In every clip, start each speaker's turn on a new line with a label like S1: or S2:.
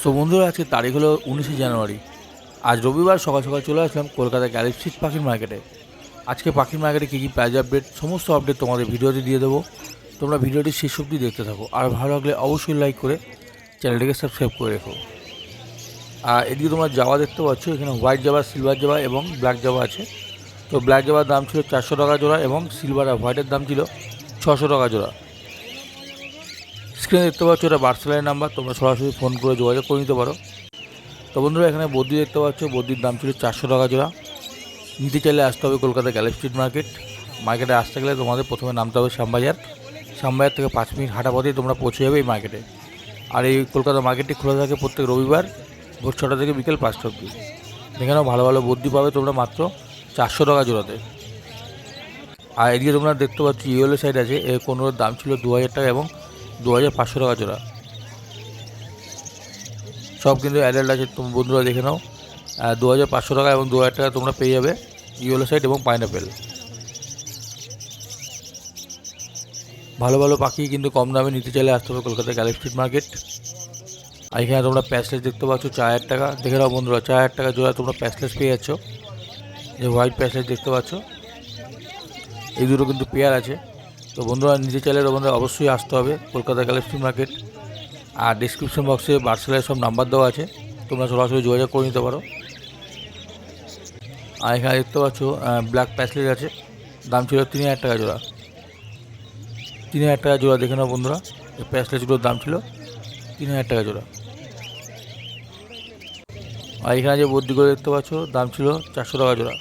S1: So বন্ধুরা, আজকে তারিখ হলো উনিশে জানুয়ারি। আজ রবিবার সকাল সকাল চলে আসলাম কলকাতা গ্যালিপসিট পাখির মার্কেটে। আজকে পাখির মার্কেটে কী কী প্রাইজ আপডেট সমস্ত আপডেট তোমাদের ভিডিওতে দিয়ে দেবো। তোমরা ভিডিওটি শেষ অবধি দেখতে থাকো। আর ভালো লাগলে অবশ্যই লাইক করে চ্যানেলটিকে সাবস্ক্রাইব করে রেখো। আর এদিকে তোমরা জাবা দেখতে পাচ্ছ, এখানে হোয়াইট জাবা সিলভার জাবা এবং ব্ল্যাক জাবা আছে। তো ব্ল্যাক জাবার দাম ছিল চারশো টাকা জোড়া এবং সিলভার আর হোয়াইটের দাম ছিল ছশো টাকা জোড়া। স্ক্রিনে দেখতে পাচ্ছ, এটা বার্সেলাইন নাম্বার তোমরা সরাসরি ফোন করে যোগাযোগ করে নিতে পারো। তো বন্ধুরা, এখানে বদ্যি দেখতে পাচ্ছ, বদ্যির দাম ছিল চারশো টাকা জোড়া। নিতে চাইলে আসতে হবে কলকাতা গ্যালেপ স্ট্রিট মার্কেট মার্কেটে আসতে গেলে তোমাদের প্রথমে নামতে হবে শ্যামবাজার। শ্যামবাজার থেকে পাঁচ মিনিট হাঁটা পথেই তোমরা পৌঁছে যাবে এই মার্কেটে আর এই কলকাতা মার্কেটটি খোলা থাকে প্রত্যেক রবিবার ভোর ছটা থেকে বিকেল পাঁচটা অব্দি এখানেও ভালো ভালো বদ্যি পাবে তোমরা মাত্র চারশো টাকা জোড়াতে। আর এদিকে তোমরা দেখতে পাচ্ছ, ইয়েলো সাইড আছে, এর কোনোর দাম ছিল দু হাজার টাকা এবং দু হাজার পাঁচশো টাকা জোড়া। সব কিন্তু অ্যাডাল্ট আছে, তুমি বন্ধুরা দেখে নাও। দু হাজার পাঁচশো টাকা এবং দু হাজার টাকা তোমরা পেয়ে যাবে ইয়েলো সাইড এবং পাইনাপেল ভালো ভালো পাখি কিন্তু কম দামে নিতে চাইলে আসতে হবে কলকাতা গ্যালেপ স্ট্রিট মার্কেট আর এখানে তোমরা প্যাসলেস দেখতে পাচ্ছ, চার হাজার টাকা। দেখে নাও বন্ধুরা, চার হাজার টাকা জোড়া তোমরা প্যাসলেস পেয়ে যাচ্ছ। যে হোয়াইট প্যাসলেস দেখতে পাচ্ছ। এই দুটো কিন্তু পেয়ার আছে। তো বন্ধুরা নিজে চাইলে তোমাদের অবশ্যই আসতে হবে, কলকাতা গ্যালেক্সি মার্কেট আর ডিসক্রিপশন বক্সে বার্সেলের সব নাম্বার দেওয়া আছে, তোমরা সরাসরি যোগাযোগ করে নিতে পারো। আর এখানে দেখতে পাচ্ছ ব্ল্যাক প্যাসলেট আছে, দাম ছিল তিন হাজার টাকা জোড়া। তিন হাজার টাকা জোড়া দেখে নাও বন্ধুরা, এই প্যাসলেটগুলোর দাম ছিল তিন হাজার টাকা জোড়া। আর এখানে যে বদ্যিগুলো দেখতে পাচ্ছ, দাম ছিল চারশো টাকা জোড়া।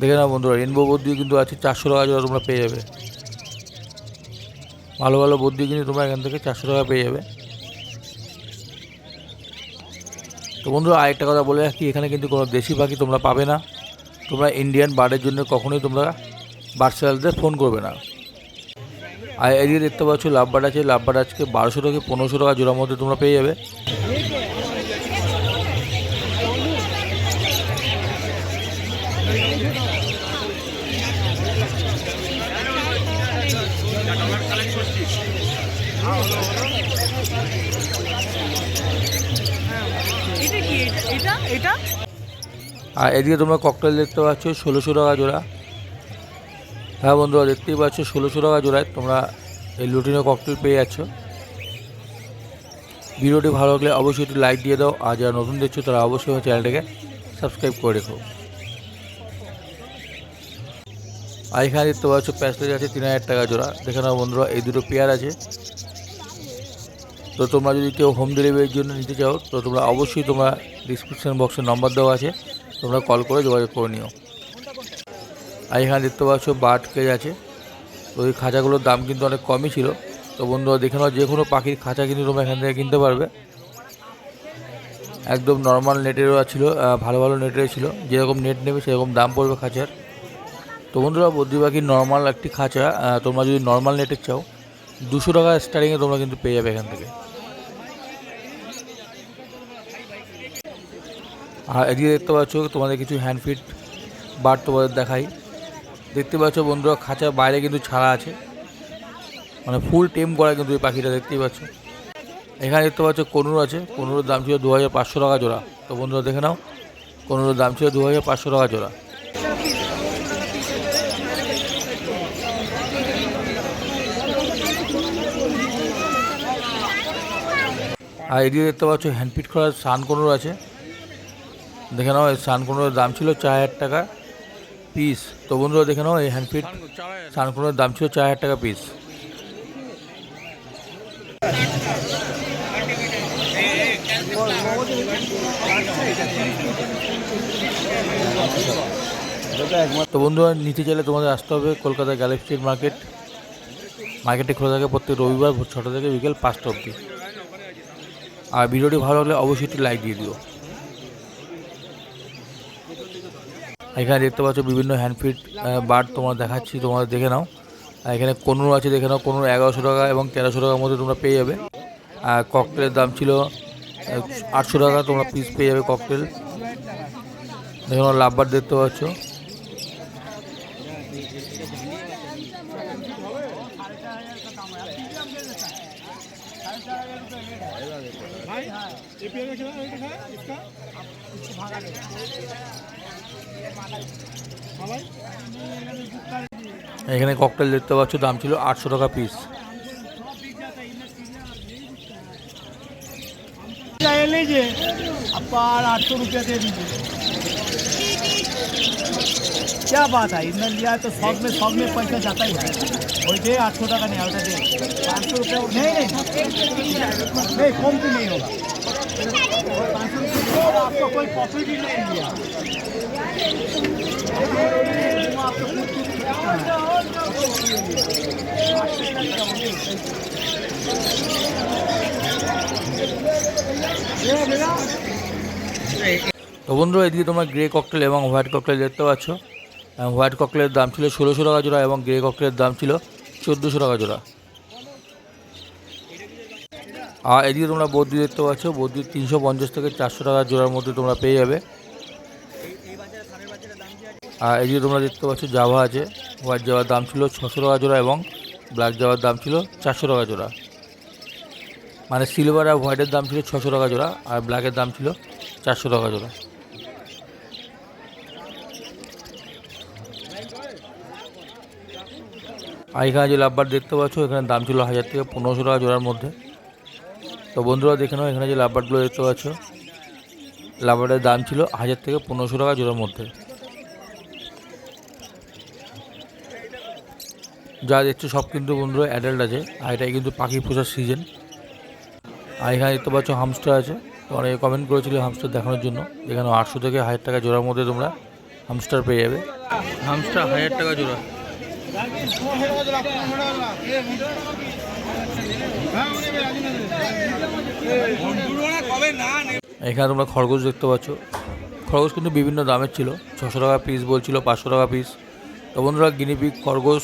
S1: দেখে নাও বন্ধুরা রেনবো বদ্যি কিন্তু আছে চারশো টাকা জোড়া তোমরা পেয়ে যাবে। ভালো ভালো বদ্যি কিন্তু তোমরা এখান থেকে চারশো টাকা পেয়ে যাবে। তো বন্ধুরা, আরেকটা কথা বলে রাখি, এখানে কিন্তু কোনো দেশি পাখি তোমরা পাবে না। তোমরা ইন্ডিয়ান বার্ডের জন্য কখনোই তোমরা বার্সেলালদের ফোন করবে না। আর এদিকে দেখতে পাচ্ছ, লাভবার্ড আছে, লাভবার্ড আজকে বারোশো থেকে পনেরোশো টাকা জোড়ার মধ্যে তোমরা পেয়ে যাবে। আর এদিকে তোমরা ককটেল দেখতে পাচ্ছ, ষোলোশো টাকা জোড়া। হ্যাঁ বন্ধুরা, দেখতেই পাচ্ছ, ষোলোশো টাকা জোড়ায় তোমরা এই লুটিনো ককটেল পেয়ে যাচ্ছ। ভিডিওটি ভালো লাগলে অবশ্যই একটু লাইক দিয়ে দাও, আর যারা নতুন দেখছ তারা অবশ্যই চ্যানেলটাকে সাবস্ক্রাইব করে রেখো। আর এখানে দেখতে পাচ্ছ প্যাসলেজ আছে তিন হাজার টাকা জোড়া। দেখে নাও বন্ধুরা, এই দুটো পেয়ার আছে। তো তোমরা যদি কেউ হোম ডেলিভারির জন্য নিতে চাও, তো তোমরা অবশ্যই তোমরা ডিসক্রিপশন বক্সে নম্বর দেওয়া আছে। তোমরা কল করে যোগাযোগ করে নিও। আর এখানে দেখতে পাচ্ছ বার্ড কেজ আছে। তো ওই খাঁচাগুলোর দাম কিন্তু অনেক কমই ছিল। তো বন্ধুরা, দেখে নাও যে কোনো পাখির খাঁচা কিন্তু তোমরা এখান থেকে কিনতে পারবে। একদম নর্মাল নেটেরও ছিল ভালো ভালো নেটেরও ছিল। যেরকম নেট নেবে, সেরকম দাম পড়বে খাঁচার। তো বন্ধুরা বদ্রি পাখির নর্মাল একটি খাঁচা তোমরা যদি নর্মাল নেটের চাও, দুশো টাকা স্টার্টিংয়ে তোমরা কিন্তু পেয়ে যাবে এখান থেকে। আর এদিকে দেখতে পাচ্ছ, তোমাদের কিছু হ্যান্ড ফিট বার তোমাদের দেখাই। দেখতে পাচ্ছ বন্ধুরা খাঁচার বাইরে কিন্তু ছাড়া আছে। মানে ফুল টেম করা কিন্তু এই পাখিটা, দেখতেই পাচ্ছ। এখানে দেখতে পাচ্ছ কনুর আছে। কনুরের দাম ছিল দু হাজার পাঁচশো টাকা জোড়া। তো বন্ধুরা, দেখে নাও, কনুরের দাম ছিল দু হাজার পাঁচশো টাকা জোড়া। আর এদিকে দেখতে পাচ্ছ হ্যান্ডপিট করার সান কনুর আছে। দেখে নাও এই সান কনুরের দাম ছিল চার হাজার টাকা পিস তো বন্ধুরা দেখে নাও এই হ্যান্ডপিট সান কনুরের দাম ছিল চার হাজার টাকা পিস তো বন্ধুরা নিতে চাইলে তোমাদের আসতে হবে কলকাতা গ্যালেপ স্ট্রিট মার্কেট মার্কেটটি খোলা থাকে প্রত্যেক রবিবার ভোর ছটা থেকে বিকেল পাঁচটা অবধি। আর ভিডিওটি ভালো লাগলে অবশ্যই একটি লাইক দিয়ে দিও। এখানে দেখতে পাচ্ছ বিভিন্ন হ্যান্ডফিট বার তোমার দেখাচ্ছি, তোমরা দেখে নাও। আর এখানে কনুর আছে, দেখে নাও, কনুর এগারোশো টাকা এবং তেরোশো টাকার মধ্যে তোমরা পেয়ে যাবে। আর ককটেলের দাম ছিল আটশো টাকা, তোমরা পিস পেয়ে যাবে ককটেল দেখে লাভবার দেখতে পাচ্ছ। এখানে ককটেল দেখতে পাচ্ছ দাম ছিল আটশো টাকা পিস
S2: ले लीजिए अपार आठ सौ रुपया दे दीजिए क्या बात है इतना लिया है तो शौक में शौक में पैसा जाता ही है वही दे आठ सौ टका नहीं आउटा दे पाँच सौ रुपया नहीं नहीं नहीं कम भी नहीं होगा पाँच सौ रुपया और आपको कोई प्रॉफिट ही नहीं दिया आपको कुछ भी
S1: তো বন্ধুরা এদিকে তোমরা গ্রে ককটেল এবং হোয়াইট ককটেল দেখতে পাচ্ছ হোয়াইট ককলের দাম ছিল ষোলোশো টাকা জোড়া এবং গ্রে ককটেলের দাম ছিল চোদ্দোশো টাকা জোড়া। আর এদিকে তোমরা বদ্যি দেখতে পাচ্ছ বদ্যি তিনশো পঞ্চাশ থেকে চারশো টাকা জোড়ার মধ্যে তোমরা পেয়ে যাবে। আর এদিকে তোমরা দেখতে পাচ্ছ, জাভা আছে, হোয়াইট জাভার দাম ছিল ছশো টাকা জোড়া এবং ব্ল্যাক জাভার দাম ছিল চারশো টাকা জোড়া। মানে সিলভার আর হোয়াইটের দাম ছিল ছশো টাকা জোড়া, আর ব্ল্যাকের দাম ছিল চারশো টাকা জোড়া। আর এখানে যে লাভবার দেখতে পাচ্ছ, এখানে দাম ছিল হাজার থেকে পনেরোশো টাকা জোড়ার মধ্যে। তো বন্ধুরা, দেখে নাও, এখানে যে লাভবারগুলো দেখতে পাচ্ছ, লাভবারের দাম ছিল হাজার থেকে পনেরোশো টাকা জোড়ার মধ্যে। যা দেখছ, সব কিন্তু বন্ধুরা অ্যাডাল্ট আছে, আর এটাই কিন্তু পাখি পোষার সিজন আর এখানে দেখতে পাচ্ছ হামস্টার আছে। অনেকে কমেন্ট করেছিল হামস্টার দেখানোর জন্য। এখানে আটশো থেকে হাজার টাকা জোড়ার মধ্যে তোমরা হামস্টার পেয়ে যাবে। হামস্টার হাজার টাকা জোড়া। এখানে তোমরা খরগোশ দেখতে পাচ্ছ। খরগোশ কিন্তু বিভিন্ন দামের ছিল। ছশো টাকা পিস বলছিল পাঁচশো টাকা পিস তো বন্ধুরা গিনিপিক খরগোশ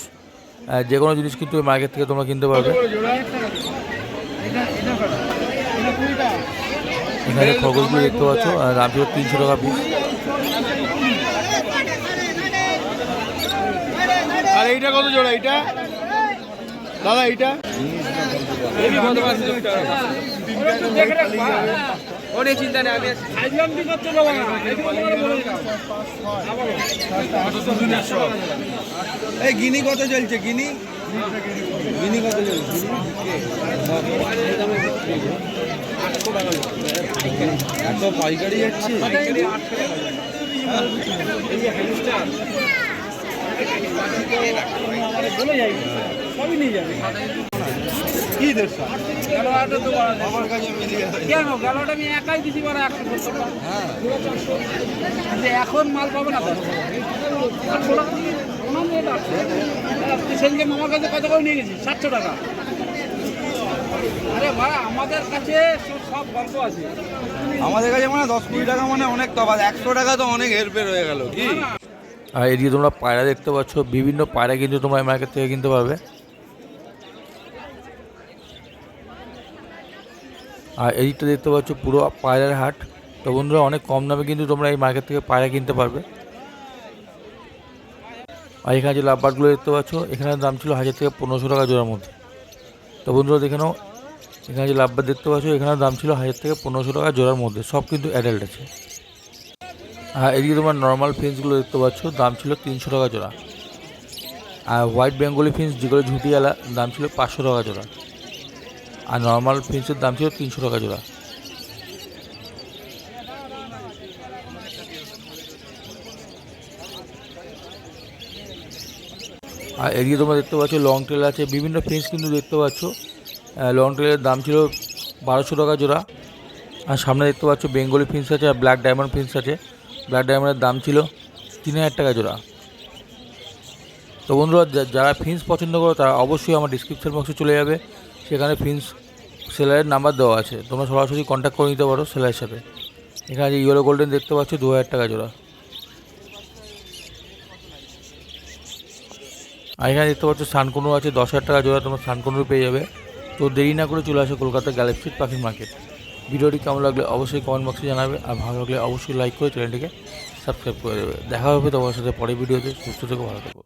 S1: যে কোনো জিনিস কিন্তু মার্কেট থেকে তোমরা কিনতে পারবে। এখানে খরগোশগুলো দেখতে পাচ্ছ আর দাম ছিল তিনশো টাকা পিস
S3: এইটা কত জোড়া এইটা? দাদা এইটা? চিন্তা নেই আমি এই গিনি কত চলছে গিনি? গিনি কত চলছে এত পাইকারি যাচ্ছে।
S4: আমি একাই দিছি একশো যে এখন মাল পাবে না মামার কাছে কত করে নিয়ে গেছি সাতশো টাকা আরে ভাই আমাদের কাছে সব- সব গল্প আছে
S3: আমাদের কাছে মানে দশ কুড়ি টাকা মানে অনেক তফাৎ। একশো টাকা তো অনেক হেরফের হয়ে গেল, কি?
S1: আর এদিকে তোমরা পায়রা দেখতে পাচ্ছ, বিভিন্ন পায়রা কিন্তু তোমরা এই মার্কেট থেকে কিনতে পারবে। আর এদিকটা দেখতে পাচ্ছ পুরো পায়রার হাট। তো বন্ধুরা, অনেক কম দামে কিন্তু তোমরা এই মার্কেট থেকে পায়রা কিনতে পারবে। আর এখানে যে লাভবারগুলো দেখতে পাচ্ছ, এখানে দাম ছিল হাজার থেকে পনেরোশো টাকা জোড়ার মধ্যে। তো বন্ধুরা, দেখে নাও, এখানে যে লাভবার দেখতে পাচ্ছ, এখানে দাম ছিল হাজার থেকে পনেরোশো টাকা জোড়ার মধ্যে। সব কিন্তু অ্যাডাল্ট আছে। আর এদিকে তোমার নর্মাল ফিন্সগুলো দেখতে পাচ্ছ, দাম ছিল তিনশো টাকা জোড়া। আর হোয়াইট বেঙ্গলি ফিন্স যেগুলো ঝুটিয়ালা দাম ছিল পাঁচশো টাকা জোড়া। আর নর্মাল ফিন্সের দাম ছিল তিনশো টাকা জোড়া। আর এদিকে তোমরা দেখতে পাচ্ছ লং টেল আছে। বিভিন্ন ফিন্স কিন্তু দেখতে পাচ্ছ। লং টেলের দাম ছিল বারোশো টাকা জোড়া। আর সামনে দেখতে পাচ্ছ বেঙ্গলি ফিন্স আছে আর ব্ল্যাক ডায়মন্ড ফিন্স আছে। ব্ল্যাক ডায়মন্ডের দাম ছিল তিন হাজার টাকা জোড়া। তো বন্ধুরা যারা ফিন্স পছন্দ করো, তারা অবশ্যই আমার ডিসক্রিপশন বক্সে চলে যাবে। সেখানে ফিন্স সেলারের নাম্বার দেওয়া আছে। তোমরা সরাসরি কন্ট্যাক্ট করে নিতে পারো সেলারের সাথে এখানে যে ইয়েলো গোল্ডেন দেখতে পাচ্ছ দু হাজার টাকা জোড়া। আর এখানে দেখতে পাচ্ছ সানকুনুর আছে, দশ হাজার টাকা জোড়া তোমরা সানকুনুর পেয়ে যাবে। তো দেরি না করে চলে আসো কলকাতা গ্যালাক্সি পাখির মার্কেট ভিডিওটি কেমন লাগলে অবশ্যই কমেন্ট বক্সে জানাবে। আর ভালো লাগলে অবশ্যই লাইক করে চ্যানেলটিকে সাবস্ক্রাইব করে দেবে। দেখা হবে তোমার সাথে পরের ভিডিওতে। সুস্থ থেকে, ভালো থেকো।